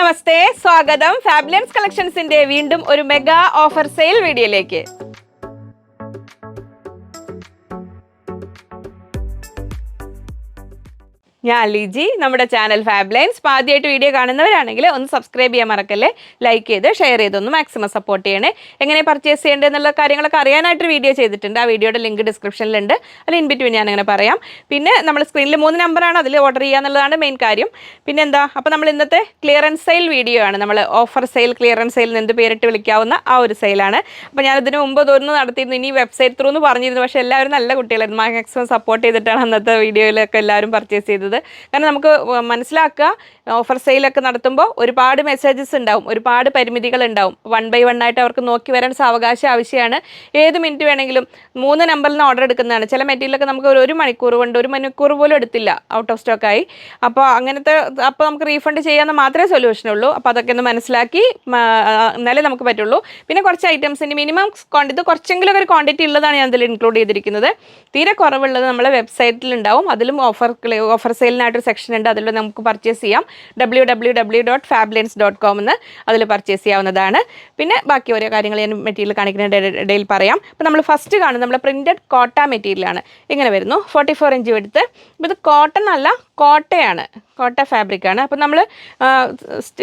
നമസ്തേ സ്വാഗതം. ഫാബ്ലിയൻസ് കളക്ഷൻസിന്റെ വീണ്ടും ഒരു മെഗാ ഓഫർ സെയിൽ വീഡിയോയിലേക്ക്. ഞാൻ ലിജി നമ്മുടെ ചാനൽ ഫാബ് ലൈൻസ് ആദ്യമായിട്ട് വീഡിയോ കാണുന്നവരാണെങ്കിൽ ഒന്ന് സബ്സ്ക്രൈബ് ചെയ്യാൻ മറക്കല്ലേ? ലൈക്ക് ചെയ്ത് ഷെയർ ചെയ്തൊന്ന് മാക്സിമം സപ്പോർട്ട് ചെയ്യണേ. എങ്ങനെ പർച്ചേസ് ചെയ്യേണ്ടത് എന്നുള്ള കാര്യങ്ങളൊക്കെ അറിയാനായിട്ടൊരു വീഡിയോ ചെയ്തിട്ടുണ്ട്. ആ വീഡിയോയുടെ ലിങ്ക് ഡിസ്ക്രിപ്ഷനിലുണ്ട് അതിൽ ഇൻ ബിറ്റ്വീൻ ഞാൻ അങ്ങനെ പറയാം. പിന്നെ നമ്മൾ സ്ക്രീനിൽ മൂന്ന് നമ്പറാണ് അതിൽ ഓർഡർ ചെയ്യുക എന്നുള്ളതാണ് മെയിൻ കാര്യം. പിന്നെ എന്താ? അപ്പോൾ നമ്മൾ ഇന്നത്തെ ക്ലിയറൻസ് സെയിൽ വീഡിയോ ആണ്. നമ്മൾ ഓഫർ സെയിൽ ക്ലിയറൻസ് സെയിൽ എന്ത് പേരിട്ട് വിളിക്കാവുന്ന ആ ഒരു സെയിലാണ് അപ്പോൾ ഞാൻ ഇതിന് മുമ്പ് തോന്നുന്നു നടത്തിയിരുന്നു. ഇനി വെബ്സൈറ്റ് ത്രൂ എന്ന് പറഞ്ഞിരുന്നു. പക്ഷേ എല്ലാവരും നല്ല കുട്ടികളായിരുന്നു. മാക്സിമം സപ്പോർട്ട് ചെയ്തിട്ടാണ് അന്നത്തെ വീഡിയോയിലൊക്കെ എല്ലാവരും പർച്ചേസ് ചെയ്തത്. കാരണം നമുക്ക് മനസ്സിലാക്കുക ഓഫർ സെയിലൊക്കെ നടത്തുമ്പോൾ ഒരുപാട് മെസ്സേജസ് ഉണ്ടാവും ഒരുപാട് പരിമിതികൾ ഉണ്ടാവും. വൺ ബൈ വൺ ആയിട്ട് അവർക്ക് നോക്കി വരേണ്ട സാവകാശം ആവശ്യമാണ്. ഏത് മിനിറ്റ് വേണമെങ്കിലും മൂന്ന് നമ്പറിൽ നിന്ന് ഓർഡർ എടുക്കുന്നതാണ്. ചില മെറ്റീരിയലൊക്കെ നമുക്ക് ഒരു ഒരു മണിക്കൂർ കൊണ്ട് ഒരു മണിക്കൂർ പോലും എടുത്തില്ല ഔട്ട് ഓഫ് സ്റ്റോക്ക് ആയി. അപ്പോൾ അങ്ങനത്തെ അപ്പോൾ നമുക്ക് റീഫണ്ട് ചെയ്യാമെന്ന് മാത്രമേ സൊല്യൂഷൻ ഉള്ളൂ. അപ്പോൾ അതൊക്കെ ഒന്ന് മനസ്സിലാക്കി എന്നാലേ നമുക്ക് പറ്റുള്ളൂ. പിന്നെ കുറച്ച് ഐറ്റംസിന്റെ മിനിമം ക്വാണ്ടിറ്റി കുറച്ചെങ്കിലും ഒരു ക്വാണ്ടിറ്റി ഉള്ളതാണ് ഞാൻ അതിൽ ഇൻക്ലൂഡ് ചെയ്തിരിക്കുന്നത്. തീരെ കുറവുള്ളത് നമ്മളെ വെബ്സൈറ്റിൽ ഉണ്ടാവും. അതിലും ഓഫർ ഓഫർ സെയിലിനായിട്ടൊരു സെക്ഷൻ ഉണ്ട്. അതിൽ നമുക്ക് പർച്ചേസ് ചെയ്യാം. W W W dot Fablance dot com എന്ന് അതിൽ പർച്ചേസ് ചെയ്യാവുന്നതാണ്. പിന്നെ ബാക്കി ഓരോ കാര്യങ്ങൾ ഞാൻ മെറ്റീരിയൽ കാണിക്കുന്ന ഇടയിൽ പറയാം. അപ്പോൾ നമ്മൾ ഫസ്റ്റ് കാണുന്നത് നമ്മൾ പ്രിന്റഡ് കോട്ട മെറ്റീരിയലാണ് ഇങ്ങനെ വരുന്നു. ഫോർട്ടി ഫോർ ഇഞ്ച് എടുത്ത് ഇത് കോട്ടൺ അല്ല കോട്ടയാണ്. കോട്ട ഫാബ്രിക് ആണ്. അപ്പോൾ നമ്മൾ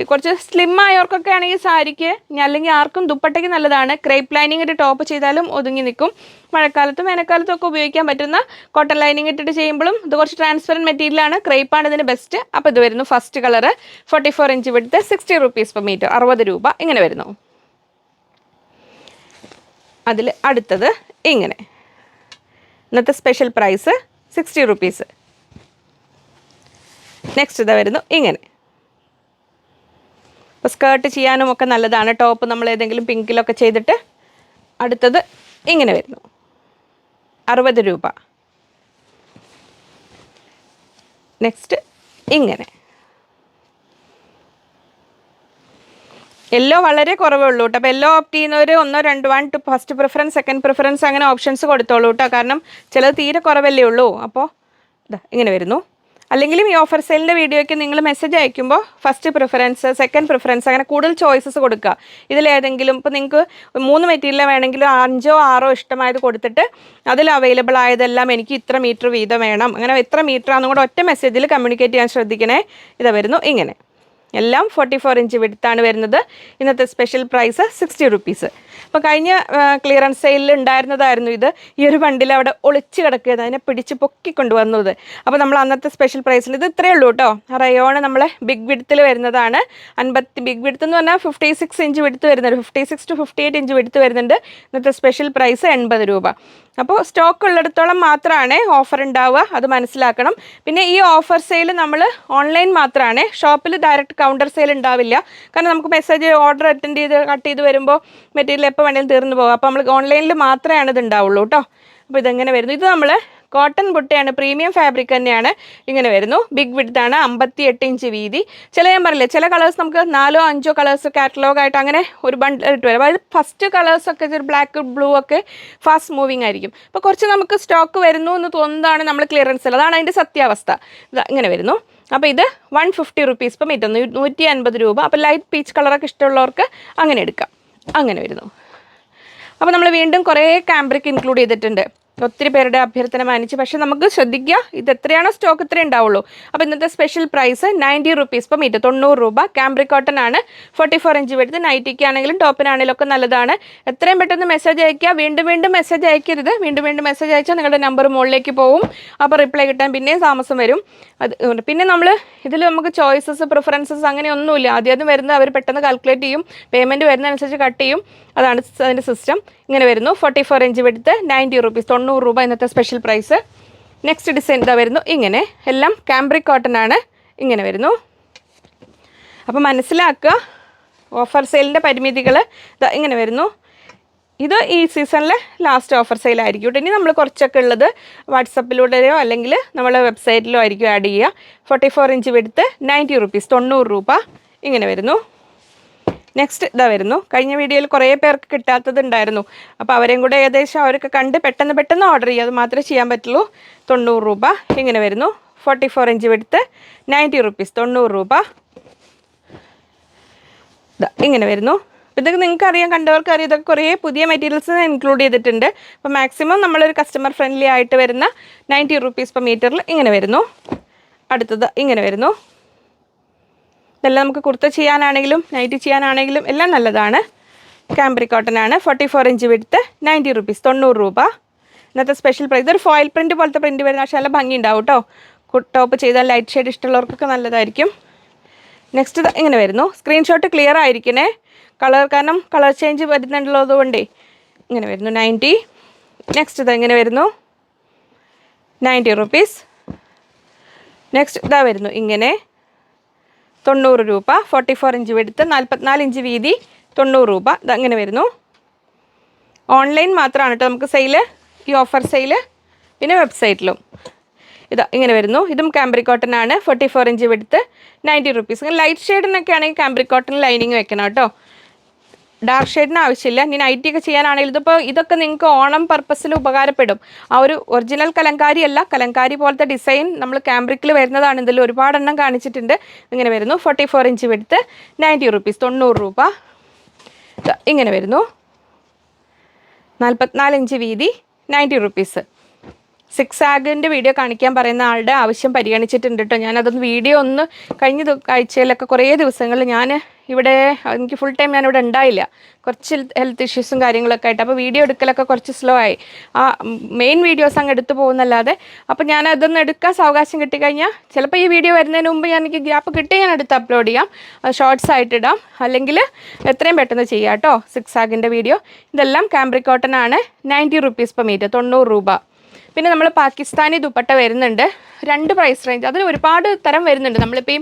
കുറച്ച് സ്ലിം ആയവർക്കൊക്കെ ആണെങ്കിൽ സാരിക്ക് അല്ലെങ്കിൽ ആർക്കും ദുപ്പട്ടയ്ക്ക് നല്ലതാണ്. ക്രേപ്പ് ലൈനിങ് ഇട്ട് ടോപ്പ് ചെയ്താലും ഒതുങ്ങി നിൽക്കും. മഴക്കാലത്തും വേനൽക്കാലത്തും ഒക്കെ ഉപയോഗിക്കാൻ പറ്റുന്ന കോട്ടൺ ലൈനിങ് ഇട്ടിട്ട് ചെയ്യുമ്പോഴും ഇത് കുറച്ച് ട്രാൻസ്പെറന്റ് മെറ്റീരിയലാണ് ക്രേപ്പാണ് ഇതിന് ബെസ്റ്റ് അപ്പോൾ ഇത് വരുന്നു first colour forty four inch width sixty rupees per metre അറുപത് രൂപ. ഇങ്ങനെ വരുന്നു. അതിൽ അടുത്തത് ഇങ്ങനെ. ഇന്നത്തെ special price sixty rupees next ഇതാ വരുന്നു ഇങ്ങനെ. അപ്പോൾ സ്കേർട്ട് ചെയ്യാനും ഒക്കെ നല്ലതാണ്. ടോപ്പ് നമ്മൾ ഏതെങ്കിലും പിങ്കിലൊക്കെ ചെയ്തിട്ട് അടുത്തത് ഇങ്ങനെ വരുന്നു. അറുപത് രൂപ. നെക്സ്റ്റ് ഇങ്ങനെ. യെല്ലോ വളരെ കുറവേ ഉള്ളൂ കേട്ടോ അപ്പോൾ യെല്ലോ ഓപ്റ്റ് ചെയ്യുന്നവർ ഒന്നോ രണ്ടോ one two first preference second preference അങ്ങനെ ഓപ്ഷൻസ് കൊടുത്തോളൂ കേട്ടോ കാരണം ചിലത് തീരെ കുറവല്ലേ ഉള്ളൂ. അപ്പോൾ ഇതാ ഇങ്ങനെ വരുന്നു. അല്ലെങ്കിലും ഈ ഓഫർ സെയിലിന്റെ വീഡിയോയ്ക്ക് നിങ്ങൾ മെസ്സേജ് അയക്കുമ്പോൾ ഫസ്റ്റ് പ്രിഫറൻസ് സെക്കൻഡ് പ്രിഫറൻസ് അങ്ങനെ കൂടുതൽ ചോയ്സസ് കൊടുക്കുക. ഇതിലേതെങ്കിലും ഇപ്പോൾ നിങ്ങൾക്ക് മൂന്ന് മെറ്റീരിയൽ വേണമെങ്കിൽ അഞ്ചോ ആറോ ഇഷ്ടമായത് കൊടുത്തിട്ട് അതിൽ അവൈലബിൾ ആയതെല്ലാം എനിക്ക് ഇത്ര മീറ്റർ വീതം വേണം. അങ്ങനെ എത്ര മീറ്റർ ആണെന്നും കൂടെ ഒറ്റ മെസ്സേജിൽ കമ്മ്യൂണിക്കേറ്റ് ചെയ്യാൻ ശ്രദ്ധിക്കണേ. ഇതാ വരുന്നു ഇങ്ങനെ. എല്ലാം ഫോർട്ടി ഫോർ ഇഞ്ച് വിടുത്താണ് വരുന്നത്. ഇന്നത്തെ സ്പെഷ്യൽ പ്രൈസ് സിക്സ്റ്റി റുപ്പീസ് അപ്പോൾ കഴിഞ്ഞ ക്ലിയറൻസ് സെയിലിൽ ഉണ്ടായിരുന്നതായിരുന്നു ഇത്. ഈ ഒരു ബണ്ടിൽ അവിടെ ഒളിച്ച് കിടക്കുകയത് അതിനെ പിടിച്ച് പൊക്കി കൊണ്ടുവന്നത്. അപ്പോൾ നമ്മൾ അന്നത്തെ സ്പെഷ്യൽ പ്രൈസിൽ ഇത് ഇത്രയേ ഉള്ളൂ കേട്ടോ. റയോണ് നമ്മൾ ബിഗ് വിടുത്തിൽ വരുന്നതാണ്. അൻപത്തി ബിഗ് വിടുത്ത് എന്ന് പറഞ്ഞാൽ ഫിഫ്റ്റി സിക്സ് ഇഞ്ച് വിടുത്ത് വരുന്നുണ്ട് fifty six two fifty eight inch width വരുന്നുണ്ട്. ഇന്നത്തെ സ്പെഷ്യൽ പ്രൈസ് എൺപത് രൂപ. അപ്പോൾ സ്റ്റോക്ക് ഉള്ളിടത്തോളം മാത്രമാണ് ഓഫർ ഉണ്ടാവുക അത് മനസ്സിലാക്കണം. പിന്നെ ഈ ഓഫർ സെയിൽ നമ്മൾ ഓൺലൈൻ മാത്രമാണ് ഷോപ്പിൽ ഡയറക്റ്റ് കൗണ്ടർ സെയിൽ ഉണ്ടാവില്ല കാരണം നമുക്ക് മെസ്സേജ് ഓർഡർ അറ്റൻഡ് ചെയ്ത് കട്ട് ചെയ്ത് വരുമ്പോൾ മെറ്റീരിയൽ എപ്പോൾ വേണമെങ്കിലും തീർന്നു പോകും. അപ്പോൾ നമ്മൾ ഓൺലൈനിൽ മാത്രമേ ഇത് ഉണ്ടാവുള്ളൂ കേട്ടോ അപ്പോൾ ഇതെങ്ങനെ വരുന്നു? ഇത് നമ്മൾ കോട്ടൺ ബുട്ടയാണ് പ്രീമിയം ഫാബ്രിക് തന്നെയാണ് ഇങ്ങനെ വരുന്നു. ബിഗ് വിഡ്ത്താണ് അമ്പത്തി എട്ട് ഇഞ്ച് വീതി. ചില ഞാൻ പറയില്ലേ ചില കളേഴ്സ് നമുക്ക് നാലോ അഞ്ചോ കളേഴ്സ് കാറ്റലോഗ് ആയിട്ട് അങ്ങനെ ഒരു ബണ്ടിൽ ഇട്ട് വരും. അതായത് ഫസ്റ്റ് കളേഴ്സൊക്കെ ബ്ലാക്ക് ബ്ലൂ ഒക്കെ ഫാസ്റ്റ് മൂവിങ് ആയിരിക്കും. അപ്പോൾ കുറച്ച് നമുക്ക് സ്റ്റോക്ക് വരുന്നു എന്ന് തോന്നുന്നതാണ് നമ്മൾ ക്ലിയറൻസ് അതാണ് അതിന്റെ സത്യാവസ്ഥ. ഇത് വരുന്നു. അപ്പോൾ ഇത് വൺ ഫിഫ്റ്റി റുപ്പീസ് ഇപ്പം ഇരുന്നു നൂറ്റി അൻപത് രൂപ. അപ്പോൾ ലൈറ്റ് പീച്ച് കളറൊക്കെ ഇഷ്ടമുള്ളവർക്ക് അങ്ങനെ എടുക്കാം. അങ്ങനെ വരുന്നു. അപ്പോൾ നമ്മൾ വീണ്ടും കുറേ കാംബ്രിക് ഇൻക്ലൂഡ് ചെയ്തിട്ടുണ്ട്. ഒത്തിരി പേരുടെ അഭ്യർത്ഥന മാനിച്ച്. പക്ഷേ നമുക്ക് ശ്രദ്ധിക്കുക ഇത് എത്രയാണോ സ്റ്റോക്ക് ഇത്രേ ഉണ്ടാവുള്ളൂ. അപ്പോൾ ഇന്നത്തെ special price ninety rupees per metre തൊണ്ണൂറ് രൂപ. കാംബ്രി കോട്ടൺ ആണ് ഫോർട്ടി ഫോർ ഇഞ്ച് വരുന്നത് നൈറ്റിക്ക് ആണെങ്കിലും ടോപ്പിനാണെങ്കിലും ഒക്കെ നല്ലതാണ്. എത്രയും പെട്ടെന്ന് മെസ്സേജ് അയക്കുക വീണ്ടും വീണ്ടും മെസ്സേജ് അയക്കരുത് വീണ്ടും വീണ്ടും മെസ്സേജ് അയച്ചാൽ നിങ്ങളുടെ നമ്പർ മുകളിലേക്ക് പോകും അപ്പോൾ റിപ്ലൈ കിട്ടാൻ പിന്നെയും താമസം വരും. അത് പിന്നെ നമ്മൾ ഇതിൽ നമുക്ക് ചോയ്സസ് പ്രിഫറൻസസ് അങ്ങനെ ഒന്നുമില്ല ആദ്യം വരുന്നത് അവർ പെട്ടെന്ന് കാൽക്കുലേറ്റ് ചെയ്യും. പേയ്മെന്റ് വരുന്നതനുസരിച്ച് കട്ട് ചെയ്യും. അതാണ് അതിന്റെ സിസ്റ്റം ഇങ്ങനെ വരുന്നു. Forty four inch width ninety rupees തൊണ്ണൂറ് രൂപ ഇന്നത്തെ സ്പെഷ്യൽ പ്രൈസ് നെക്സ്റ്റ് ഡിസൈൻ ഇതാ വരുന്നു. ഇങ്ങനെ. എല്ലാം കാംബ്രിക് കോട്ടൺ ആണ്. ഇങ്ങനെ വരുന്നു. അപ്പോൾ മനസ്സിലാക്കുക. ഓഫർ സെയിലിന്റെ പരിമിതികൾ ഇതാ ഇങ്ങനെ വരുന്നു. ഇത് ഈ സീസണിലെ ലാസ്റ്റ് ഓഫർ സെയിലായിരിക്കും കേട്ടോ. ഇനി നമ്മൾ കുറച്ചൊക്കെ ഉള്ളത് വാട്സപ്പിലൂടെയോ അല്ലെങ്കിൽ നമ്മളെ വെബ്സൈറ്റിലോ ആയിരിക്കും ആഡ് ചെയ്യുക. Forty four inch width ninety rupees തൊണ്ണൂറ് രൂപ. ഇങ്ങനെ വരുന്നു. നെക്സ്റ്റ് ഇതാ വരുന്നു. കഴിഞ്ഞ വീഡിയോയിൽ കുറേ പേർക്ക് കിട്ടാത്തതുണ്ടായിരുന്നു. അപ്പോൾ അവരെയും കൂടെ ഏകദേശം അവരൊക്കെ കണ്ട് പെട്ടെന്ന് പെട്ടെന്ന് ഓർഡർ ചെയ്യുക അത് മാത്രമേ ചെയ്യാൻ പറ്റുള്ളൂ. തൊണ്ണൂറ് രൂപ ഇങ്ങനെ വരുന്നു. Forty four inch width ninety rupees തൊണ്ണൂറ് രൂപ. ഇങ്ങനെ വരുന്നു. ഇതൊക്കെ നിങ്ങൾക്ക് അറിയാം കണ്ടവർക്ക് അറിയാം ഇതൊക്കെ കുറേ പുതിയ മെറ്റീരിയൽസ് ഇൻക്ലൂഡ് ചെയ്തിട്ടുണ്ട്. അപ്പോൾ മാക്സിമം നമ്മളൊരു കസ്റ്റമർ ഫ്രണ്ട്ലി ആയിട്ട് വരുന്ന നയന്റി റുപ്പീസ് പെർ മീറ്ററിൽ ഇങ്ങനെ വരുന്നു. അടുത്തത് ഇങ്ങനെ വരുന്നു. ഇതെല്ലാം നമുക്ക് കുർത്ത ചെയ്യാനാണെങ്കിലും നൈറ്റ് ചെയ്യാനാണെങ്കിലും എല്ലാം നല്ലതാണ്. കാംബ്രിക് കോട്ടൺ ആണ് forty four inch width ninety rupees തൊണ്ണൂറ് രൂപ. ഇന്നത്തെ സ്പെഷ്യൽ പ്രൈസ് ഇതൊരു ഫോയിൽ പ്രിന്റ് പോലത്തെ പ്രിന്റ് വരുന്ന പക്ഷേ നല്ല ഭംഗി ഉണ്ടാവും കേട്ടോ ടോപ്പ് ചെയ്താൽ ലൈറ്റ് ഷെയ്ഡ് ഇഷ്ടമുള്ളവർക്കൊക്കെ നല്ലതായിരിക്കും. നെക്സ്റ്റ് ഇങ്ങനെ വരുന്നു. സ്ക്രീൻഷോട്ട് ക്ലിയർ ആയിരിക്കണേ. കളർ കാരണം കളർ ചേഞ്ച് വരുന്നുള്ളത് ഇങ്ങനെ വരുന്നു നയന്റി നെക്സ്റ്റ് ഇത് ഇങ്ങനെ വരുന്നു നയന്റി റുപ്പീസ് നെക്സ്റ്റ് ഇതാ വരുന്നു ഇങ്ങനെ. തൊണ്ണൂറ് രൂപ ഫോർട്ടി ഫോർ ഇഞ്ച് വെടുത്ത് നാൽപ്പത്തിനാല് ഇഞ്ച് വീതി തൊണ്ണൂറ് രൂപ. ഇതങ്ങനെ വരുന്നു. ഓൺലൈൻ മാത്രമാണ് കേട്ടോ നമുക്ക് സെയിൽ ഈ ഓഫർ സെയിൽ പിന്നെ വെബ്സൈറ്റിലും ഇത് ഇങ്ങനെ വരുന്നു. ഇതും കാംബ്രി കോട്ടൺ ആണ്. Forty four inch width ninety rupees light ഷെയ്ഡിനൊക്കെ ആണെങ്കിൽ കാംബ്രി കോട്ടൺ ലൈനിങ് വെക്കണം കേട്ടോ ഡാർക്ക് ഷെയ്ഡിന് ആവശ്യമില്ല. ഇനി നൈറ്റി ഒക്കെ ചെയ്യാനാണെങ്കിൽ ഇതിപ്പോൾ ഇതൊക്കെ നിങ്ങൾക്ക് ഓണം പർപ്പസിൽ ഉപകാരപ്പെടും. ആ ഒരു ഒറിജിനൽ കലങ്കാരി അല്ല കലങ്കാരി പോലത്തെ ഡിസൈൻ നമ്മൾ ക്യാമ്പ്രിക്കിൽ വരുന്നതാണ്. ഇതിൽ ഒരുപാടെണ്ണം കാണിച്ചിട്ടുണ്ട്. ഇങ്ങനെ വരുന്നു. Forty four inch width ninety rupees തൊണ്ണൂറ് രൂപ. ഇങ്ങനെ വരുന്നു. നാൽപ്പത്തിനാല് ഇഞ്ച് വീതി നയന്റി റുപ്പീസ് സിക്സ് ആഗിന്റെ വീഡിയോ കാണിക്കാൻ പറയുന്ന ആളുടെ ആവശ്യം പരിഗണിച്ചിട്ടുണ്ട് കേട്ടോ. ഞാനതൊന്ന് വീഡിയോ ഒന്ന് കഴിഞ്ഞ ആഴ്ചയിലൊക്കെ കുറേ ദിവസങ്ങളിൽ ഞാൻ ഇവിടെ എനിക്ക് ഫുൾ ടൈം ഞാനിവിടെ ഉണ്ടായില്ല. കുറച്ച് ഹെൽത്ത് ഇഷ്യൂസും കാര്യങ്ങളൊക്കെ ആയിട്ട്. അപ്പോൾ വീഡിയോ എടുക്കലൊക്കെ കുറച്ച് സ്ലോ ആയി. ആ മെയിൻ വീഡിയോസ് അങ്ങ് എടുത്തു പോകുന്നല്ലാതെ. അപ്പോൾ ഞാൻ അതൊന്ന് എടുക്കാൻ സാവകാശം കിട്ടിക്കഴിഞ്ഞാൽ ചിലപ്പോൾ ഈ വീഡിയോ വരുന്നതിന് മുമ്പ് ഞാൻ എനിക്ക് ഗ്യാപ്പ് കിട്ടി ഞാൻ എടുത്ത് അപ്ലോഡ് ചെയ്യാം. ഷോർട്സ് ആയിട്ട് ഇടാം. അല്ലെങ്കിൽ എത്രയും പെട്ടെന്ന് ചെയ്യാം കേട്ടോ സിക്സ് ആഗിന്റെ വീഡിയോ. ഇതെല്ലാം കാംബ്രി കോട്ടൺ ആണ്. നയന്റി റുപ്പീസ് പെർ മീറ്റർ തൊണ്ണൂറ് രൂപ. പിന്നെ നമ്മൾ പാകിസ്ഥാനി ദുപ്പട്ട വരുന്നുണ്ട്. രണ്ട് പ്രൈസ് റേഞ്ച് അതിൽ ഒരുപാട് തരം വരുന്നുണ്ട്. നമ്മളിപ്പോൾ ഈ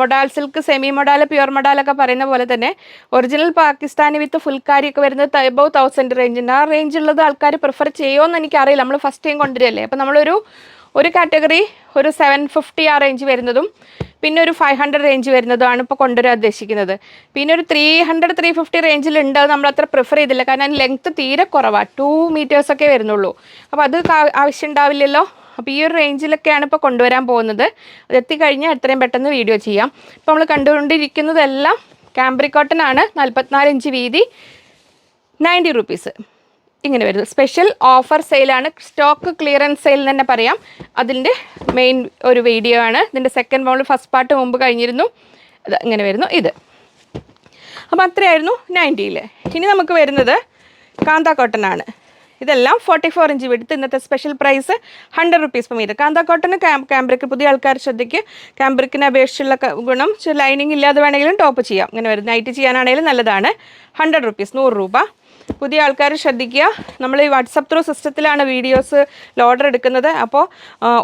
modal silk semi modal pure മൊഡാലൊക്കെ പറയുന്ന പോലെ തന്നെ ഒറിജിനൽ പാകിസ്ഥാനി വിത്ത് ഫുൾക്കാരി ഒക്കെ വരുന്നത് എബവ് തൗസൻഡ് റേഞ്ചുണ്ട് ആ റേഞ്ചുള്ളത് ആൾക്കാർ പ്രിഫർ ചെയ്യുമോ എന്ന് എനിക്കറിയില്ല. നമ്മൾ ഫസ്റ്റ് ടൈം കൊണ്ടുവരികയല്ലേ? അപ്പോൾ നമ്മളൊരു ഒരു കാറ്റഗറി ഒരു സെവൻ ഫിഫ്റ്റി ആ റേഞ്ച് വരുന്നതും പിന്നെ ഒരു ഫൈവ് ഹൺഡ്രഡ് റേഞ്ച് വരുന്നതുമാണ് ഇപ്പോൾ കൊണ്ടുവരാൻ ഉദ്ദേശിക്കുന്നത്. പിന്നെ ഒരു ത്രീ ഹൺഡ്രഡ് ത്രീ ഫിഫ്റ്റി റേഞ്ചിലുണ്ട് അത് നമ്മൾ അത്ര പ്രിഫർ ചെയ്തില്ല. കാരണം അതിന് ലെങ്ത്ത് തീരെ കുറവാണ് ടു മീറ്റേഴ്സൊക്കെ വരുന്നുള്ളൂ. അപ്പോൾ അത് ആവശ്യം ഉണ്ടാവില്ലല്ലോ. അപ്പോൾ ഈ ഒരു റേഞ്ചിലൊക്കെയാണ് ഇപ്പോൾ കൊണ്ടുവരാൻ പോകുന്നത്. അത് എത്തിക്കഴിഞ്ഞാൽ എത്രയും പെട്ടെന്ന് വീഡിയോ ചെയ്യാം. ഇപ്പോൾ നമ്മൾ കണ്ടുകൊണ്ടിരിക്കുന്നതെല്ലാം ആണ്. നാൽപ്പത്തിനാല് ഇഞ്ച് വീതി. നയന്റി റുപ്പീസ് ഇങ്ങനെ വരുന്നത്. സ്പെഷ്യൽ ഓഫർ സെയിലാണ് സ്റ്റോക്ക് ക്ലിയറൻസ് സെയിൽ തന്നെ പറയാം. അതിന്റെ മെയിൻ ഒരു വീഡിയോ ആണ്. ഇതിന്റെ സെക്കൻഡ് മോഡൽ ഫസ്റ്റ് പാർട്ട് മുമ്പ് കഴിഞ്ഞിരുന്നു. ഇങ്ങനെ വരുന്നു. ഇത്. അപ്പോൾ അത്രയായിരുന്നു നയന്റിയിൽ ഇനി നമുക്ക് വരുന്നത് കാന്ത കോട്ടൺ ആണ് ഇതെല്ലാം ഫോർട്ടി ഫോർ ഇഞ്ച് വിടുത്ത് ഇന്നത്തെ special price hundred rupees per metre kantha cambric പുതിയ ആൾക്കാർ ശ്രദ്ധിക്ക്. ക്യാമ്പ്രിക്കിനെ അപേക്ഷിച്ചുള്ള ഗുണം ലൈനിങ് ഇല്ലാതെ വേണമെങ്കിലും ടോപ്പ് ചെയ്യാം. ഇങ്ങനെ വരും നൈറ്റ് ചെയ്യാനാണെങ്കിലും നല്ലതാണ്. ഹൺഡ്രഡ് റുപ്പീസ് നൂറ് രൂപ. പുതിയ ആൾക്കാർ ശ്രദ്ധിക്കുക. നമ്മൾ ഈ വാട്സപ്പ് ത്രൂ സിസ്റ്റത്തിലാണ് വീഡിയോസ് ലോഡർ എടുക്കുന്നത്. അപ്പോൾ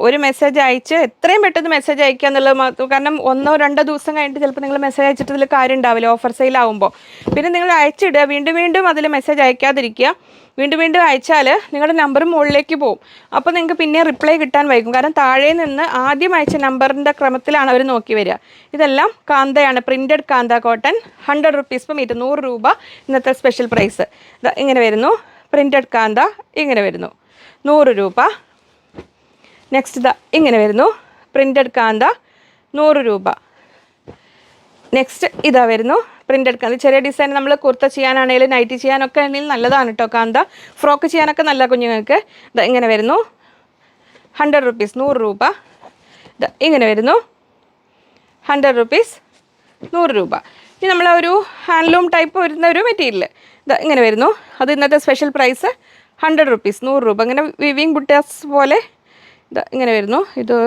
ഒരു മെസ്സേജ് അയച്ച് എത്രയും പെട്ടെന്ന് മെസ്സേജ് അയക്കുക എന്നുള്ളത് മാത്രം കാരണം ഒന്നോ രണ്ടോ ദിവസം കഴിഞ്ഞിട്ട് ചിലപ്പോൾ നിങ്ങൾ മെസ്സേജ് അയച്ചിട്ട് ഇതിൽ കാര്യം ഉണ്ടാവില്ല ഓഫർ സെയിലാവുമ്പോൾ പിന്നെ നിങ്ങൾ അയച്ചിടുക വീണ്ടും വീണ്ടും അതിൽ മെസ്സേജ് അയക്കാതിരിക്കുക. വീണ്ടും വീണ്ടും അയച്ചാൽ നിങ്ങളുടെ നമ്പർ മുകളിലേക്ക് പോകും. അപ്പോൾ നിങ്ങൾക്ക് പിന്നെ റിപ്ലൈ കിട്ടാൻ വൈകും. കാരണം താഴെ നിന്ന് ആദ്യം അയച്ച നമ്പറിന്റെ ക്രമത്തിലാണ് അവർ നോക്കി വരിക. ഇതെല്ലാം കാന്തയാണ്. Printed kantha cotton hundred rupees ഇപ്പം ഇരുന്നൂറ് രൂപ ഇന്നത്തെ സ്പെഷ്യൽ പ്രൈസ് ഇങ്ങനെ വരുന്നു. പ്രിന്റഡ് കാന്ത ഇങ്ങനെ വരുന്നു. നൂറ് രൂപ. നെക്സ്റ്റ് ഇതാ ഇങ്ങനെ വരുന്നു. പ്രിന്റഡ് കാന്ത നൂറ് രൂപ. നെക്സ്റ്റ് ഇതാ വരുന്നു. പ്രിന്റഡ് എടുക്കുന്നത് ചെറിയ ഡിസൈൻ നമ്മൾ കുർത്ത ചെയ്യാനാണെങ്കിലും നൈറ്റി ചെയ്യാനൊക്കെ ആണെങ്കിൽ നല്ലതാണ് കേട്ടോ കാന്ത. ഫ്രോക്ക് ചെയ്യാനൊക്കെ നല്ല കുഞ്ഞുങ്ങൾക്ക്. ഇങ്ങനെ വരുന്നു. ഹൺഡ്രഡ് റുപ്പീസ് നൂറ് രൂപ. ഇങ്ങനെ വരുന്നു. ഹൺഡ്രഡ് റുപ്പീസ് നൂറ് രൂപ. ഇനി നമ്മൾ ഒരു ഹാൻഡ്ലൂം ടൈപ്പ് വരുന്ന ഒരു മെറ്റീരിയൽ ഇത് ഇങ്ങനെ വരുന്നു. അത് ഇന്നത്തെ സ്പെഷ്യൽ പ്രൈസ് ഹൺഡ്രഡ് റുപ്പീസ് നൂറ് രൂപ. ഇങ്ങനെ വിവിങ് ബുട്ടാസ് പോലെ. ഇത് ഇങ്ങനെ വരുന്നു. ഇത്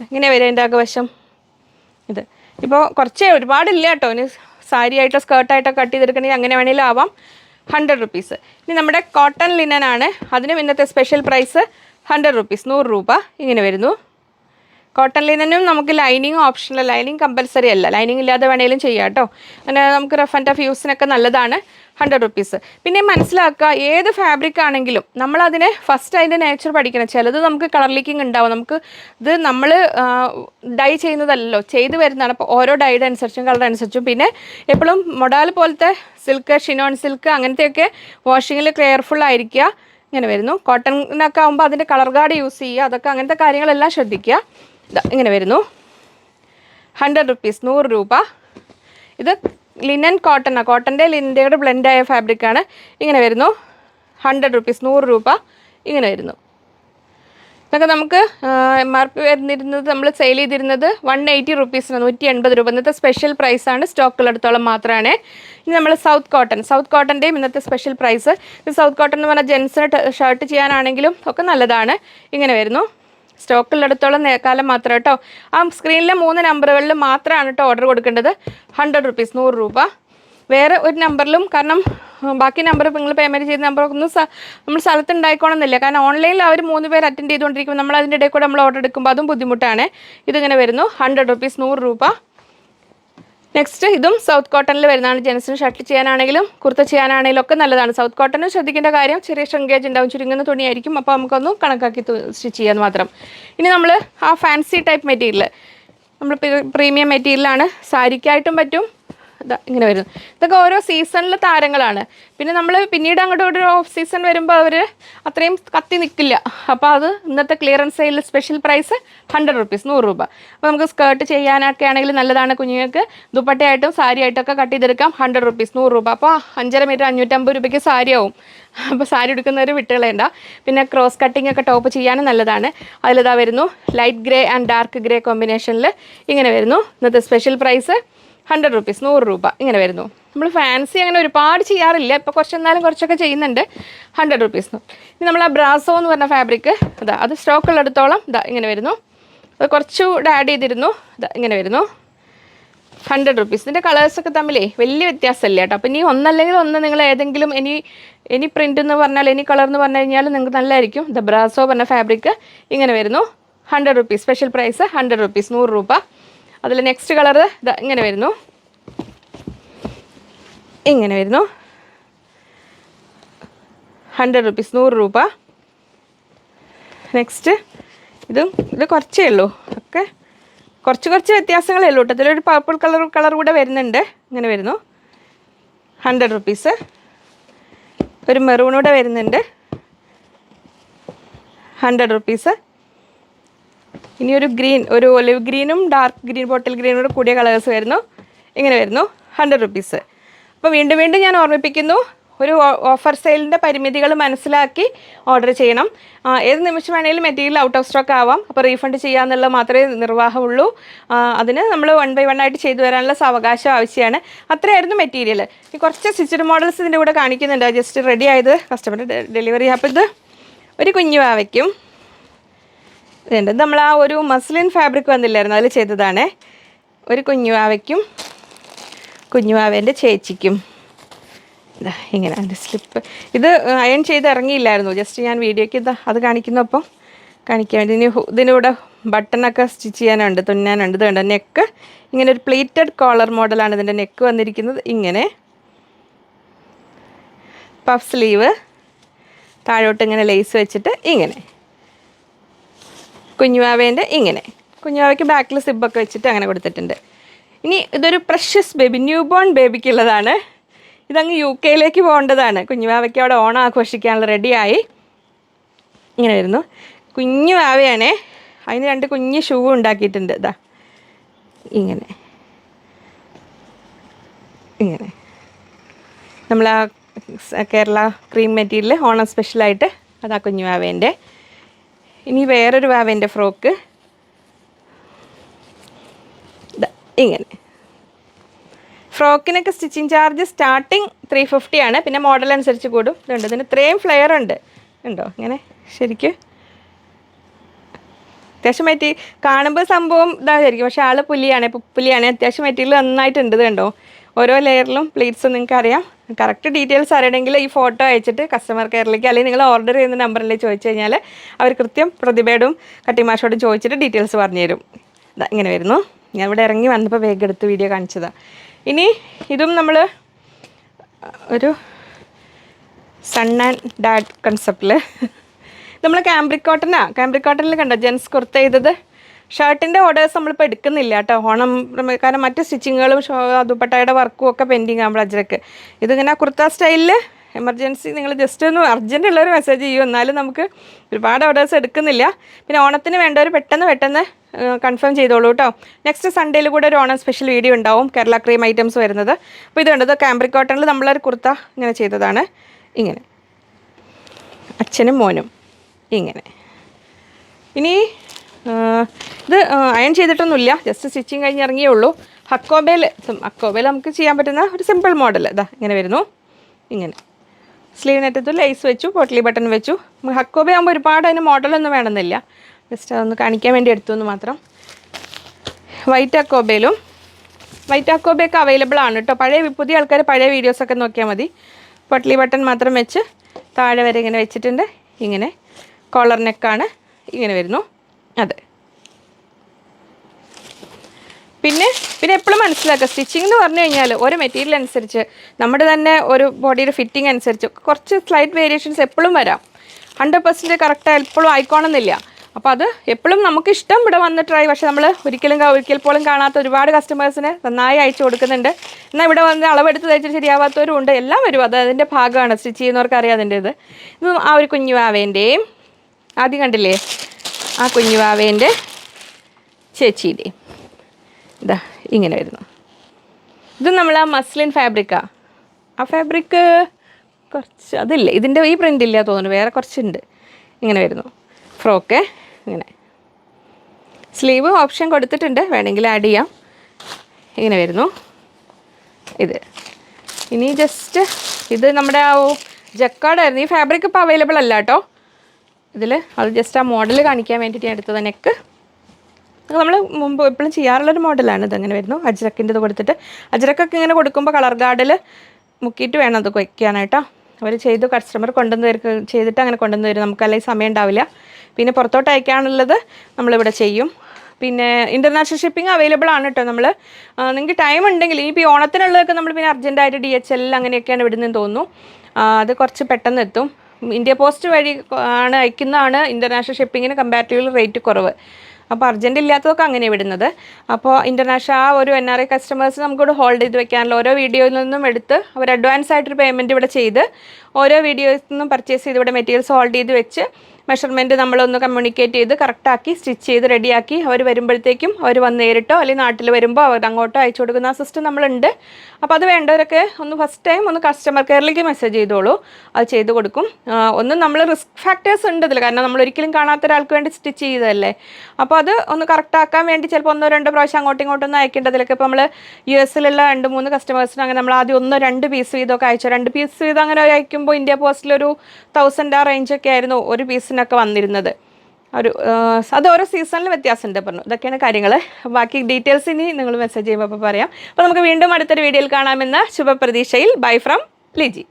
ഇങ്ങനെ വരും എന്റെ അകവശം. ഇത്. ഇപ്പോൾ കുറച്ചേ ഒരുപാടില്ല കേട്ടോ. ഇനി സാരി ആയിട്ടോ സ്കേർട്ടായിട്ടോ കട്ട് ചെയ്തെടുക്കണമെങ്കിൽ അങ്ങനെ വേണമെങ്കിലും ആവാം. ഹൺഡ്രഡ് റുപ്പീസ് ഇനി നമ്മുടെ കോട്ടൺ ലിനൻ ആണ്. അതിനും ഇന്നത്തെ സ്പെഷ്യൽ പ്രൈസ് ഹൺഡ്രഡ് റുപ്പീസ് നൂറ് രൂപ. ഇങ്ങനെ വരുന്നു. കോട്ടൺ ലിനനും നമുക്ക് ലൈനിങ് ഓപ്ഷണൽ ലൈനിങ് കമ്പൽസറി അല്ല. ലൈനിങ് ഇല്ലാതെ വേണേലും ചെയ്യാം കേട്ടോ. അങ്ങനെ നമുക്ക് റഫ് ആൻഡ് ടഫ് യൂസിനൊക്കെ നല്ലതാണ്. ഹൺഡ്രഡ് റുപ്പീസ് പിന്നെ മനസ്സിലാക്കുക ഏത് ഫാബ്രിക് ആണെങ്കിലും നമ്മളതിനെ ഫസ്റ്റ് അതിന്റെ നേച്ചർ പഠിക്കണം. ചിലത് നമുക്ക് കളർ ലീക്കിംഗ് ഉണ്ടാവും. നമുക്ക് ഇത് നമ്മൾ ഡൈ ചെയ്യുന്നതല്ലോ ചെയ്തു വരുന്നതാണ്. അപ്പോൾ ഓരോ ഡൈയുടെ അനുസരിച്ചും കളർ അനുസരിച്ചും. പിന്നെ എപ്പോഴും മൊഡാൽ പോലത്തെ സിൽക്ക് ഷിനോൺ സിൽക്ക് അങ്ങനത്തെയൊക്കെ വാഷിങ്ങിൽ കെയർഫുൾ ആയിരിക്കുക. ഇങ്ങനെ വരുന്നു. കോട്ടണിനൊക്കെ ആകുമ്പോൾ അതിന്റെ കളർ ഗാർഡ് യൂസ് ചെയ്യുക. അതൊക്കെ അങ്ങനത്തെ കാര്യങ്ങളെല്ലാം ശ്രദ്ധിക്കുക. ഇങ്ങനെ വരുന്നു. ഹൺഡ്രഡ് റുപ്പീസ് നൂറ് രൂപ. ഇത് ലിനൻ കോട്ടൺ ആ കോട്ടന്റെ ലിന്റെ ബ്ലെൻഡായ ഫാബ്രിക്കാണ്. ഇങ്ങനെ വരുന്നു. ഹൺഡ്രഡ് റുപ്പീസ് നൂറ് രൂപ ഇങ്ങനെ വരുന്നു. ഇതൊക്കെ നമുക്ക് എം ആർ പി വരുന്നിരുന്നത് നമ്മൾ സെയിൽ ചെയ്തിരുന്നത് വൺ എയ്റ്റി റുപ്പീസിന് നൂറ്റി എൺപത് രൂപ. ഇന്നത്തെ സ്പെഷ്യൽ പ്രൈസാണ് സ്റ്റോക്കുള്ളിടത്തോളം മാത്രമാണ് ഇനി നമ്മൾ സൗത്ത് കോട്ടൺ സൗത്ത് കോട്ടന്റെയും ഇന്നത്തെ സ്പെഷ്യൽ പ്രൈസ് ഇത് സൗത്ത് കോട്ടൺ എന്ന് പറഞ്ഞാൽ ജെൻസിന് ഷർട്ട് ചെയ്യാനാണെങ്കിലും ഒക്കെ നല്ലതാണ്. ഇങ്ങനെ വരുന്നു. സ്റ്റോക്കുള്ളിടത്തോളം കാലം മാത്രം കേട്ടോ. ആ സ്ക്രീനിലെ മൂന്ന് നമ്പറുകളിൽ മാത്രമാണ് കേട്ടോ ഓർഡർ കൊടുക്കേണ്ടത്. ഹൺഡ്രഡ് റുപ്പീസ് നൂറ് രൂപ. വേറെ ഒരു നമ്പറിലും കാരണം ബാക്കി നമ്പർ നിങ്ങൾ പേയ്മെന്റ് ചെയ്ത നമ്പറൊക്കെ ഒന്നും നമ്മൾ സ്ഥലത്ത് ഉണ്ടായിക്കോണമെന്നില്ല കാരണം ഓൺലൈനിൽ അവർ മൂന്ന് പേര് അറ്റൻഡ് ചെയ്തുകൊണ്ടിരിക്കുമ്പോൾ നമ്മൾ അതിന്റെ ഇടയിൽ കൂടെ നമ്മൾ ഓർഡർ എടുക്കുമ്പോൾ അതും ബുദ്ധിമുട്ടാണ്. ഇതിങ്ങനെ വരുന്നു. ഹൺഡ്രഡ് റുപ്പീസ് നൂറ് രൂപ. നെക്സ്റ്റ് ഇതും സൗത്ത് കോട്ടണിൽ വരുന്നതാണ്. ജെൻസിന് ഷർട്ട് ചെയ്യാനാണെങ്കിലും കുർത്ത ചെയ്യാനാണെങ്കിലും ഒക്കെ നല്ലതാണ്. സൗത്ത് കോട്ടണിൽ ശ്രദ്ധിക്കേണ്ട കാര്യം ചെറിയ ഷ്രിങ്കേജ് ഉണ്ടാവും. ചുരുങ്ങുന്ന തുണിയായിരിക്കും. അപ്പോൾ നമുക്കൊന്ന് കണക്കാക്കി സ്റ്റിച്ച് ചെയ്യാൻ മാത്രം. ഇനി നമ്മൾ ആ ഫാൻസി ടൈപ്പ് മെറ്റീരിയൽ നമ്മൾ പ്രീമിയം മെറ്റീരിയലാണ് സാരിക്കായിട്ടും പറ്റും. ഇങ്ങനെ വരുന്നു. ഇതൊക്കെ ഓരോ സീസണിലെ താരങ്ങളാണ്. പിന്നെ നമ്മൾ പിന്നീട് അങ്ങോട്ട് ഒരു ഓഫ് സീസൺ വരുമ്പോൾ അവർ അത്രയും കത്തി നിൽക്കില്ല അപ്പോൾ അത് ഇന്നത്തെ clearance sale special price hundred rupees നൂറ് രൂപ. അപ്പോൾ നമുക്ക് സ്കേർട്ട് ചെയ്യാനൊക്കെ ആണെങ്കിൽ നല്ലതാണ് കുഞ്ഞുങ്ങൾക്ക്. ദുപ്പട്ടയായിട്ടും സാരി ആയിട്ടൊക്കെ കട്ട് ചെയ്തെടുക്കാം. ഹൺഡ്രഡ് റുപ്പീസ് നൂറ് രൂപ. അപ്പോൾ അഞ്ചര മീറ്റർ അഞ്ഞൂറ്റമ്പത് രൂപയ്ക്ക് സാരി ആവും. അപ്പോൾ സാരി എടുക്കുന്നവർ വിട്ടുകളേണ്ട പിന്നെ ക്രോസ് കട്ടിംഗ് ഒക്കെ ടോപ്പ് ചെയ്യാനും നല്ലതാണ്. അതിലിതാ വരുന്നു. Light grey and dark grey കോമ്പിനേഷനിൽ ഇങ്ങനെ വരുന്നു. ഇന്നത്തെ സ്പെഷ്യൽ പ്രൈസ് ഹൺഡ്രഡ് റുപ്പീസ് നൂറ് രൂപ ഇങ്ങനെ വരുന്നു. നമ്മൾ ഫാൻസി അങ്ങനെ ഒരുപാട് ചെയ്യാറില്ല. ഇപ്പോൾ കുറച്ച് എന്നാലും കുറച്ചൊക്കെ ചെയ്യുന്നുണ്ട്. ഹൺഡ്രഡ് റുപ്പീസ് ഇനി നമ്മൾ ആ ബ്രാസോ എന്ന് പറഞ്ഞ ഫാബ്രിക് അതാ അത് സ്റ്റോക്കുള്ളിടത്തോളം ഇതാ ഇങ്ങനെ വരുന്നു. അത് കുറച്ചുകൂടെ ആഡ് ചെയ്തിരുന്നു. ഇതാ ഇങ്ങനെ വരുന്നു. ഹൺഡ്രഡ് റുപ്പീസ് ഇതിന്റെ കളേഴ്സൊക്കെ തമ്മിലേ വലിയ വ്യത്യാസമല്ലേ കേട്ടോ. അപ്പോൾ ഇനി ഒന്നല്ലെങ്കിൽ ഒന്ന് നിങ്ങൾ ഏതെങ്കിലും ഇനി ഇനി പ്രിന്റ് എന്ന് പറഞ്ഞാൽ ഇനി കളർ എന്ന് പറഞ്ഞു കഴിഞ്ഞാൽ നിങ്ങൾക്ക് നല്ലതായിരിക്കും. ദ ബ്രാസോ പറഞ്ഞ ഫാബ്രിക് ഇങ്ങനെ വരുന്നു. Hundred rupees special price hundred rupees നൂറ് രൂപ. അതിൽ നെക്സ്റ്റ് കളർ ഇങ്ങനെ വരുന്നു. ഇങ്ങനെ വരുന്നു. ഹൺഡ്രഡ് റുപ്പീസ് നൂറ് രൂപ. നെക്സ്റ്റ് ഇതും ഇത് കുറച്ചേ ഉള്ളൂ. ഒക്കെ കുറച്ച് കുറച്ച് വ്യത്യാസങ്ങളേ ഉള്ളൂ കേട്ടോ. ഇതിലൊരു പർപ്പിൾ കളർ കളർ കൂടെ വരുന്നുണ്ട്. ഇങ്ങനെ വരുന്നു. ഹൺഡ്രഡ് റുപ്പീസ് ഒരു മെറൂണൂടെ വരുന്നുണ്ട്. ഹൺഡ്രഡ് റുപ്പീസ് ഇനി ഒരു ഗ്രീൻ ഒരു ഒലിവ് ഗ്രീനും ഡാർക്ക് ഗ്രീൻ ബോട്ടിൽ ഗ്രീനും കൂടെ കൂടിയ കളേഴ്സ് വരുന്നു. ഇങ്ങനെ വരുന്നു. ഹൺഡ്രഡ് റുപ്പീസ് അപ്പോൾ വീണ്ടും വീണ്ടും ഞാൻ ഓർമ്മിപ്പിക്കുന്നു. ഒരു ഓഫർ സെയിലിന്റെ പരിമിതികൾ മനസ്സിലാക്കി ഓർഡർ ചെയ്യണം. ഏത് നിമിഷം വേണമെങ്കിലും മെറ്റീരിയൽ ഔട്ട് ഓഫ് സ്റ്റോക്ക് ആവാം. അപ്പോൾ റീഫണ്ട് ചെയ്യാമെന്നുള്ള മാത്രമേ നിർവാഹമുള്ളൂ. അതിന് നമ്മൾ വൺ ബൈ വൺ ആയിട്ട് ചെയ്തു വരാനുള്ള സാവകാശം ആവശ്യമാണ്. അത്രയായിരുന്നു മെറ്റീരിയൽ ഈ കുറച്ച് സ്റ്റിച്ചഡ് മോഡൽസ് ഇതിന്റെ കൂടെ കാണിക്കുന്നുണ്ട്. ജസ്റ്റ് റെഡി ആയത് കസ്റ്റമർ ഡെലിവറി അപ്പോൾ ഇത്. ഒരു കുഞ്ഞു വാവയ്ക്കും. ഇതുണ്ട്. നമ്മൾ ആ ഒരു മസ്ലിൻ ഫാബ്രിക് വന്നില്ലായിരുന്നു. അതിൽ ചെയ്തതാണ്. ഒരു കുഞ്ഞുവാവയ്ക്കും കുഞ്ഞുവാവേന്റെ ചേച്ചിക്കും. ഇതാ ഇങ്ങനെ അതിന്റെ സ്ലിപ്പ് ഇത് അയൺ ചെയ്ത് ഇറങ്ങിയില്ലായിരുന്നു. ജസ്റ്റ് ഞാൻ വീഡിയോയ്ക്ക് ഇതാ അത് കാണിക്കുന്നപ്പം കാണിക്കാൻ വേണ്ടി. ഇനി ഇതിനൂടെ ബട്ടണൊക്കെ സ്റ്റിച്ച് ചെയ്യാനുണ്ട് തുന്നാനുണ്ട്. ഇതുണ്ട്. നെക്ക് ഇങ്ങനെ ഒരു പ്ലേറ്റഡ് കോളർ മോഡലാണ് ഇതിന്റെ നെക്ക് വന്നിരിക്കുന്നത്. ഇങ്ങനെ. പഫ് സ്ലീവ് താഴോട്ട് ഇങ്ങനെ ലേസ് വെച്ചിട്ട് ഇങ്ങനെ. കുഞ്ഞുവാവേന്റെ ഇങ്ങനെ. കുഞ്ഞുവാവയ്ക്ക് ബാക്കിൽ സിബൊക്കെ വെച്ചിട്ട് അങ്ങനെ കൊടുത്തിട്ടുണ്ട്. ഇനി ഇതൊരു പ്രഷ്യസ് ബേബി ന്യൂ ബോൺ ബേബിക്കുള്ളതാണ് ഇതങ്ങ് യു കെയിലേക്ക് പോകേണ്ടതാണ്. കുഞ്ഞുവാവയ്ക്ക് അവിടെ ഓണം ആഘോഷിക്കാനുള്ള റെഡിയായി ഇങ്ങനെ വരുന്നു. കുഞ്ഞു അതിന് രണ്ട് കുഞ്ഞു ഷൂ ഉണ്ടാക്കിയിട്ടുണ്ട്. ഇതാ ഇങ്ങനെ. ഇങ്ങനെ. നമ്മൾ ആ കേരള ക്രീം മെറ്റീരിയൽ ഓണം സ്പെഷ്യലായിട്ട് അതാ കുഞ്ഞു ഇനി വേറൊരു വാവേന്റെ ഫ്രോക്ക്. ഇങ്ങനെ. ഫ്രോക്കിനൊക്കെ stitching charge starting three fifty ആണ്. പിന്നെ മോഡൽ അനുസരിച്ച് കൂടും. ഇതുണ്ട്. ഇതിന് ഇത്രയും ഫ്ലെയർ ഉണ്ട്. ഉണ്ടോ? ഇങ്ങനെ. ശരിക്കും. അത്യാവശ്യം മെറ്റി കാണുമ്പോൾ സംഭവം ഇതായിരിക്കും. പക്ഷേ ആൾ പുലിയാണ്. പുലിയാണ്. അത്യാവശ്യം മെറ്റീരിയൽ നന്നായിട്ടുണ്ട്. ഇത് കണ്ടോ? ഓരോ ലെയറിലും പ്ലീറ്റ്സ് നിങ്ങൾക്ക് അറിയാം കറക്റ്റ് ഡീറ്റെയിൽസ് അറിയണമെങ്കിൽ ഈ ഫോട്ടോ അയച്ചിട്ട് കസ്റ്റമർ കെയറിലേക്ക് അല്ലെങ്കിൽ നിങ്ങൾ ഓർഡർ ചെയ്യുന്ന നമ്പറിലേക്ക് ചോദിച്ചു കഴിഞ്ഞാൽ അവർ കൃത്യം പ്രതിഭയോടും കട്ടിമാഷോടും ചോദിച്ചിട്ട് ഡീറ്റെയിൽസ് പറഞ്ഞു തരും. ദാ ഇങ്ങനെ വരുന്നു. ഞാൻ ഇവിടെ ഇറങ്ങി വന്നപ്പോൾ വേഗം എടുത്ത് വീഡിയോ കാണിച്ചതാണ് ഇനി ഇതും നമ്മൾ ഒരു സൺ ആൻഡ് ഡാഡ് കൺസെപ്റ്റിൽ നമ്മൾ കാംബ്രിക് ക്യാമ്പ്രിക്കോട്ടനിൽ കണ്ടോ? ജെൻസ് കുർത്ത ചെയ്തത് ഷർട്ടിന്റെ ഓർഡേഴ്സ് നമ്മളിപ്പോൾ എടുക്കുന്നില്ല കേട്ടോ. ഓണം കാരണം മറ്റ് സ്റ്റിച്ചിങ്ങുകളും ദുപ്പട്ടയുടെ വർക്കും ഒക്കെ പെൻഡിങ് ആകുമ്പോൾ അജ്രക്ക്. ഇതിങ്ങനെ കുർത്ത സ്റ്റൈലിൽ എമർജൻസി നിങ്ങൾ ജസ്റ്റ് ഒന്ന് അർജന്റ് ഉള്ളൊരു മെസ്സേജ് ചെയ്യൂ. എന്നാലും നമുക്ക് ഒരുപാട് ഓർഡേഴ്സ് എടുക്കുന്നില്ല. പിന്നെ ഓണത്തിന് വേണ്ടവർ പെട്ടെന്ന് പെട്ടെന്ന് കൺഫേം ചെയ്തോളൂ കേട്ടോ നെക്സ്റ്റ് സൺഡേയിൽ കൂടെ ഒരു ഓണം സ്പെഷ്യൽ വീഡിയോ ഉണ്ടാവും. കേരള ക്രീം ഐറ്റംസ് വരുന്നത്. അപ്പോൾ ഇത് കണ്ടത് കാംബ്രിക് കോട്ടണിൽ നമ്മളൊരു കുർത്ത ഇങ്ങനെ ചെയ്തതാണ്. ഇങ്ങനെ. അച്ഛനും മോനും. ഇങ്ങനെ. ഇനി ഇത് അയൺ ചെയ്തിട്ടൊന്നുമില്ല. ജസ്റ്റ് സ്റ്റിച്ചിങ് കഴിഞ്ഞ് ഇറങ്ങിയേ ഉള്ളൂ ഹക്കോബേൽ ഹക്കോബേൽ നമുക്ക് ചെയ്യാൻ പറ്റുന്ന ഒരു സിമ്പിൾ മോഡൽ ഇതാ ഇങ്ങനെ വരുന്നു. ഇങ്ങനെ. സ്ലീവ് സ്ലീവിനറ്റത്ത് ലൈസ് വെച്ചു പോട്ട്ലി ബട്ടൺ വെച്ചു. ഹക്കോബേ ആകുമ്പോൾ ഒരുപാട് അതിന് മോഡലൊന്നും വേണമെന്നില്ല. ജസ്റ്റ് അതൊന്ന് കാണിക്കാൻ വേണ്ടി എടുത്തു എന്ന് മാത്രം. വൈറ്റ് അക്കോബയിലും വൈറ്റ് അക്കോബയൊക്കെ അവൈലബിൾ ആണ് കേട്ടോ. പഴയ പുതിയ ആൾക്കാർ പഴയ വീഡിയോസൊക്കെ നോക്കിയാൽ മതി. പൊട്ടലി ബട്ടൺ മാത്രം വെച്ച് താഴെ വരെ ഇങ്ങനെ വെച്ചിട്ടുണ്ട്. ഇങ്ങനെ. കോളർ നെക്കാണ് ഇങ്ങനെ വരുന്നു. അതെ. പിന്നെ പിന്നെ എപ്പോഴും മനസ്സിലാക്കുക സ്റ്റിച്ചിങ് എന്ന് പറഞ്ഞു കഴിഞ്ഞാൽ ഓരോ മെറ്റീരിയൽ അനുസരിച്ച് നമ്മുടെ തന്നെ ഒരു ബോഡിയുടെ ഫിറ്റിംഗ് അനുസരിച്ച് കുറച്ച് സ്ലൈറ്റ് വേരിയേഷൻസ് എപ്പോഴും വരാം. ഹൺഡ്രഡ് പെർസെന്റ് കറക്റ്റ് എപ്പോഴും ആയിക്കോണമെന്നില്ല അപ്പോൾ അത് എപ്പോഴും നമുക്ക് ഇഷ്ടം ഇവിടെ വന്ന് ട്രൈ പക്ഷേ നമ്മൾ ഒരിക്കലും ഒരിക്കൽ പോലും കാണാത്ത ഒരുപാട് കസ്റ്റമേഴ്സിന് നന്നായി അയച്ചു കൊടുക്കുന്നുണ്ട്. എന്നാൽ ഇവിടെ വന്ന് അളവെടുത്ത് തയ്ച്ചിട്ട് ശരിയാവാത്തവരും ഉണ്ട്. എല്ലാം വരും. അത് അതിന്റെ ഭാഗമാണ്. സ്റ്റിച്ച് ചെയ്യുന്നവർക്ക് അറിയാം അതിന്റെ ഇത് ഇത് ആ ഒരു കുഞ്ഞു ആവേന്റെയും ആദ്യം കണ്ടില്ലേ? ആ കുഞ്ഞു വാവേന്റെ ചേച്ചിയുടെയും. ഇതാ ഇങ്ങനെ വരുന്നു. ഇത് നമ്മൾ ആ മസ്ലിൻ ഫാബ്രിക്കാ. ആ ഫാബ്രിക്ക് കുറച്ച് അതില്ല ഇതിന്റെ ഈ പ്രിന്റ് ഇല്ല തോന്നുന്നു വേറെ കുറച്ചുണ്ട്. ഇങ്ങനെ വരുന്നു. ഫ്രോക്ക് ഇങ്ങനെ. സ്ലീവ് ഓപ്ഷൻ കൊടുത്തിട്ടുണ്ട് വേണമെങ്കിൽ ആഡ് ചെയ്യാം. ഇങ്ങനെ വരുന്നു. ഇത്. ഇനി ജസ്റ്റ് ഇത് നമ്മുടെ ആ ജക്കാർഡായിരുന്നു ഈ ഫാബ്രിക് ഇപ്പോൾ അവൈലബിൾ അല്ല കേട്ടോ. ഇതിൽ അത് ജസ്റ്റ് ആ മോഡൽ കാണിക്കാൻ വേണ്ടിയിട്ട് ഞാൻ എടുത്തത് നെക്ക് നമ്മൾ മുമ്പ് എപ്പോഴും ചെയ്യാറുള്ളൊരു മോഡലാണ് ഇതങ്ങനെ വരുന്നു. അജ്രക്കിന്റെ ഇത് കൊടുത്തിട്ട്. അജ്രക്കൊക്കെ ഇങ്ങനെ കൊടുക്കുമ്പോൾ കളർ ഗാർഡിൽ മുക്കിയിട്ട് വേണം അത് വയ്ക്കാനായിട്ടോ അവർ ചെയ്തു കസ്റ്റമർ കൊണ്ടുവന്ന് തരും ചെയ്തിട്ട് അങ്ങനെ കൊണ്ടുവന്ന് തരും. നമുക്ക് അല്ലെങ്കിൽ സമയം ഉണ്ടാവില്ല. പിന്നെ പുറത്തോട്ട് അയക്കാനുള്ളത് നമ്മളിവിടെ ചെയ്യും. പിന്നെ ഇന്റർനാഷണൽ ഷിപ്പിംഗ് അവൈലബിൾ ആണ് കേട്ടോ നമ്മൾ നിങ്ങൾക്ക് ടൈം ഉണ്ടെങ്കിൽ ഇനിയിപ്പോൾ ഓണത്തിനുള്ളതൊക്കെ നമ്മൾ പിന്നെ അർജന്റായിട്ട് ഡി എച്ച് എൽ അങ്ങനെയൊക്കെയാണ് വിടുന്നതെന്ന് തോന്നുന്നു. അത് കുറച്ച് പെട്ടെന്ന് എത്തും. ഇന്ത്യ പോസ്റ്റ് വഴി ആണ് അയക്കുന്നതാണ് ഇന്റർനാഷണൽ ഷിപ്പിങ്ങിന് കമ്പാരിറ്റീവ്ലി റേറ്റ് കുറവ്. അപ്പോൾ അർജന്റ് ഇല്ലാത്തതൊക്കെ അങ്ങനെ വിടുന്നത്. അപ്പോൾ ഇന്റർനാഷണൽ ആ ഒരു എൻ ആർ ഐ കസ്റ്റമേഴ്സ് നമുക്കിവിടെ ഹോൾഡ് ചെയ്ത് വെക്കാനുള്ള ഓരോ വീഡിയോയിൽ നിന്നും എടുത്ത് അവർ അഡ്വാൻസ് ആയിട്ടൊരു പേയ്മെന്റ് ഇവിടെ ചെയ്ത് ഓരോ വീഡിയോയിൽ നിന്നും പർച്ചേസ് ചെയ്ത് ഇവിടെ മെറ്റീരിയൽസ് ഹോൾഡ് ചെയ്ത് വെച്ച് മെഷർമെന്റ് നമ്മളൊന്ന് കമ്മ്യൂണിക്കേറ്റ് ചെയ്ത് കറക്റ്റാക്കി സ്റ്റിച്ച് ചെയ്ത് റെഡിയാക്കി അവർ വരുമ്പോഴത്തേക്കും അവർ വന്ന് നേരിട്ടോ അല്ലെങ്കിൽ നാട്ടിൽ വരുമ്പോൾ അവർ അങ്ങോട്ടോ അയച്ചു കൊടുക്കുന്ന ആ സിസ്റ്റം നമ്മളുണ്ട്. അപ്പോൾ അത് വേണ്ടവരൊക്കെ ഒന്ന് ഫസ്റ്റ് ടൈം ഒന്ന് കസ്റ്റമർ കെയറിലേക്ക് മെസ്സേജ് ചെയ്തോളൂ. അത് ചെയ്ത് കൊടുക്കും. ഒന്ന് നമ്മൾ റിസ്ക് ഫാക്ടേഴ്സ് ഉണ്ട് ഇതിൽ കാരണം നമ്മൾ ഒരിക്കലും കാണാത്ത ഒരാൾക്ക് വേണ്ടി സ്റ്റിച്ച് ചെയ്തതല്ലേ. അപ്പോൾ അത് ഒന്ന് കറക്റ്റാക്കാൻ വേണ്ടി ചിലപ്പോൾ ഒന്നോ രണ്ടോ പ്രാവശ്യം അങ്ങോട്ടും ഇങ്ങോട്ടും ഒന്ന് അയക്കേണ്ടതിലൊക്കെ ഇപ്പോൾ നമ്മൾ യു എസിലുള്ള രണ്ട് മൂന്ന് കസ്റ്റമേഴ്സിന് അങ്ങനെ നമ്മൾ ആദ്യം ഒന്നോ രണ്ട് പീസ് വീതമൊക്കെ അയച്ചു? രണ്ട് പീസ് വീതം അങ്ങനെ അയക്കുമ്പോൾ ഇന്ത്യ പോസ്റ്റിലൊരു തൗസൻഡ് ആ റേഞ്ചൊക്കെ ആയിരുന്നു. ഒരു പീസിനൊക്കെ വന്നിരുന്നത്. ഒരു അത് ഓരോ സീസണിൽ വ്യത്യാസമുണ്ട് പറഞ്ഞു. ഇതൊക്കെയാണ് കാര്യങ്ങൾ ബാക്കി ഡീറ്റെയിൽസ് ഇനി നിങ്ങൾ മെസ്സേജ് ചെയ്യുമ്പോൾ പറയാം. അപ്പോൾ നമുക്ക് വീണ്ടും അടുത്തൊരു വീഡിയോയിൽ കാണാമെന്ന ശുഭപ്രതീക്ഷയിൽ. Bye from Liji